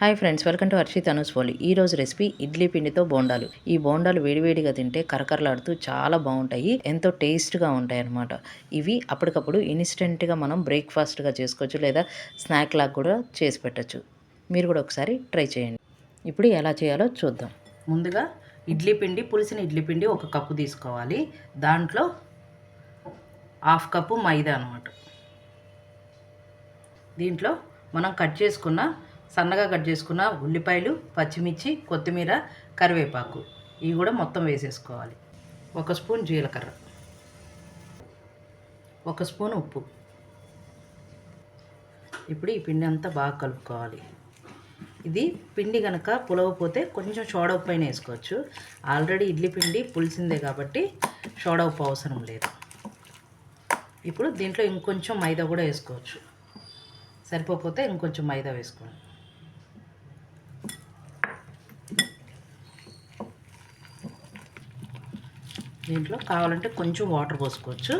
Hi friends welcome to Harshit Anu's ఫోలి ఈ రోజు రెసిపీ ఇడ్లీ పిండితో బోండాలు. ఈ బోండాలు వేడివేడిగా తింటే కరకరలాడుతూ చాలా బాగుంటాయి ఎంతో టేస్ట్గా ఉంటాయి అన్నమాట ఇవి అప్పటికప్పుడు ఇన్స్టెంట్గా మనం బ్రేక్ఫాస్ట్గా చేసుకోవచ్చు లేదా స్నాక్ లాగా కూడా చేసి పెట్టచ్చు. మీరు కూడా ఒకసారి ట్రై చేయండి. ఇప్పుడు ఎలా చేయాలో చూద్దాం. ముందుగా ఇడ్లీ పిండి పులిసిన ఇడ్లీ పిండి ఒక కప్పు తీసుకోవాలి. దాంట్లో హాఫ్ కప్పు మైదా అనమాట దీంట్లో మనం కట్ చేసుకున్న సన్నగా కట్ చేసుకున్న ఉల్లిపాయలు పచ్చిమిర్చి కొత్తిమీర కరివేపాకు. ఇవి కూడా మొత్తం వేసేసుకోవాలి. ఒక స్పూన్ జీలకర్ర. ఒక స్పూన్ ఉప్పు. ఇప్పుడు ఈ పిండి అంతా బాగా కలుపుకోవాలి. ఇది పిండి కనుక పులవపోతే కొంచెం సోడా ఉప్పు వేసుకోవచ్చు. ఆల్రెడీ ఇడ్లీ పిండి పులిసిందే కాబట్టి సోడా ఉప్పు అవసరం లేదు. ఇప్పుడు దీంట్లో ఇంకొంచెం మైదా కూడా వేసుకోవచ్చు. సరిపోతే ఇంకొంచెం మైదా వేసుకోండి. దీంట్లో కావాలంటే కొంచెం వాటర్ పోసుకోవచ్చు.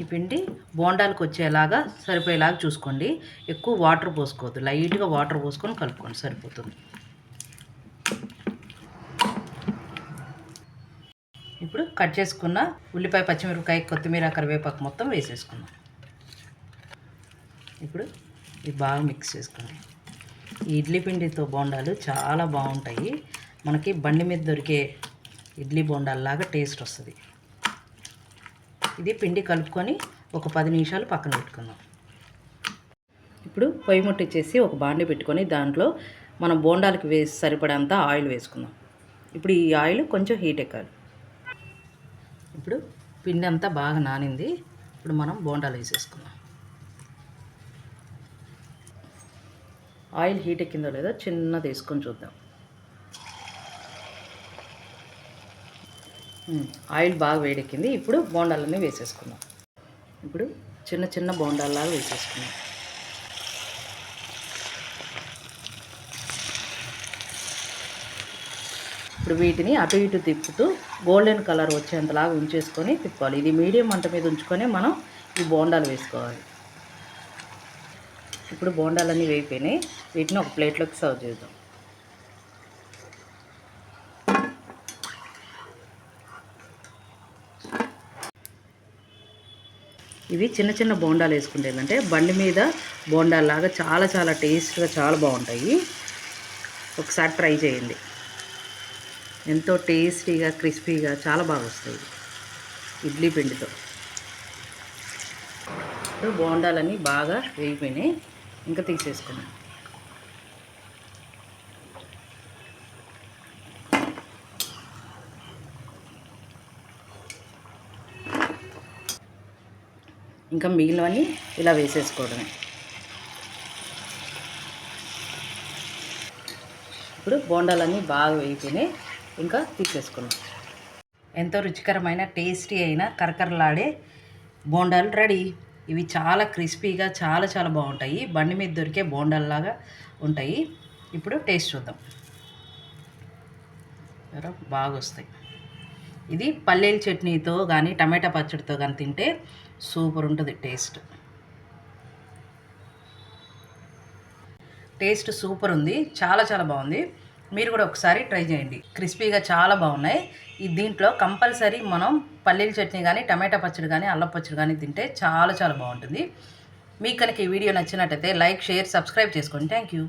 ఈ పిండి బోండాలకు వచ్చేలాగా సరిపోయేలాగా చూసుకోండి. ఎక్కువ వాటర్ పోసుకోవద్దు. లైట్గా వాటర్ పోసుకొని కలుపుకోండి. సరిపోతుంది. ఇప్పుడు కట్ చేసుకున్న ఉల్లిపాయ పచ్చిమిరపకాయ కొత్తిమీర కరివేపాకు మొత్తం వేసేసుకుందాం. ఇప్పుడు ఇది బాగా మిక్స్ చేసుకోండి. ఇడ్లీ పిండితో బోండాలు చాలా బాగుంటాయి. మనకి బండి మీద దొరికే ఇడ్లీ బోండాల్లాగా టేస్ట్ వస్తుంది. ఇది పిండి కలుపుకొని ఒక పది నిమిషాలు పక్కన పెట్టుకుందాం. ఇప్పుడు పొయ్యి ముట్టించేసి ఒక బాండి పెట్టుకొని దాంట్లో మనం బోండాలకి వేసి సరిపడంత ఆయిల్ వేసుకుందాం. ఇప్పుడు ఈ ఆయిల్ కొంచెం హీట్ ఎక్కాలి. ఇప్పుడు పిండి అంతా బాగా నానింది. ఇప్పుడు మనం బోండాలు వేసేసుకుందాం. ఆయిల్ హీట్ ఎక్కిందో లేదో చిన్నది వేసుకొని చూద్దాం. ఆయిల్ బాగా వేడెక్కింది. ఇప్పుడు బోండాలన్నీ వేసేసుకుందాం. ఇప్పుడు చిన్న చిన్న బోండాల్లాగా వేసేసుకుందాం. ఇప్పుడు వీటిని అటు ఇటు తిప్పుతూ గోల్డెన్ కలర్ వచ్చేంతలాగా ఉంచేసుకొని తిప్పాలి ఇది మీడియం మంట మీద ఉంచుకొని మనం ఈ బోండాలు వేసుకోవాలి. ఇప్పుడు బోండాలన్నీ వేయిపోయినాయి వీటిని ఒక ప్లేట్లోకి సర్వ్ చేద్దాం. ఇవి చిన్న చిన్న బోండాలు వేసుకుంటే ఏంటంటే బండి మీద బోండాలాగా చాలా చాలా టేస్ట్గా చాలా బాగుంటాయి. ఒకసారి ట్రై చేయండి. ఎంతో టేస్టీగా క్రిస్పీగా చాలా బాగా వస్తాయి ఇడ్లీ పిండితో. ఇప్పుడు బోండాలన్నీ బాగా వేగిపోయినాయి. ఇంకా తీసేసుకున్నాం ఇంకా మిగిలినవన్నీ ఇలా వేసేసుకోవడమే. ఇప్పుడు బోండాలన్నీ బాగా వేగిపోయినాయి. ఇంకా తీసేసుకున్నాం. ఎంతో రుచికరమైన టేస్టీ అయిన కరకరలాడే బోండాలు రెడీ. ఇవి చాలా క్రిస్పీగా చాలా చాలా బాగుంటాయి. బండి మీద దొరికే బోండాల్లాగా ఉంటాయి. ఇప్పుడు టేస్ట్ చూద్దాం. బాగా వస్తాయి ఇది పల్లీల చట్నీతో కానీ టమాటా పచ్చడితో కానీ తింటే సూపర్ ఉంటుంది టేస్ట్. టేస్ట్ సూపర్ ఉంది. చాలా చాలా బాగుంది. మీరు కూడా ఒకసారి ట్రై చేయండి. క్రిస్పీగా చాలా బాగున్నాయి. ఈ దీంట్లో కంపల్సరీ మనం పల్లీల చట్నీ కానీ టమాటా పచ్చడి కానీ అల్లం పచ్చడి కానీ తింటే చాలా చాలా బాగుంటుంది. మీకు కనుక ఈ వీడియో నచ్చినట్టయితే లైక్ షేర్ సబ్స్క్రైబ్ చేసుకోండి థ్యాంక్ యూ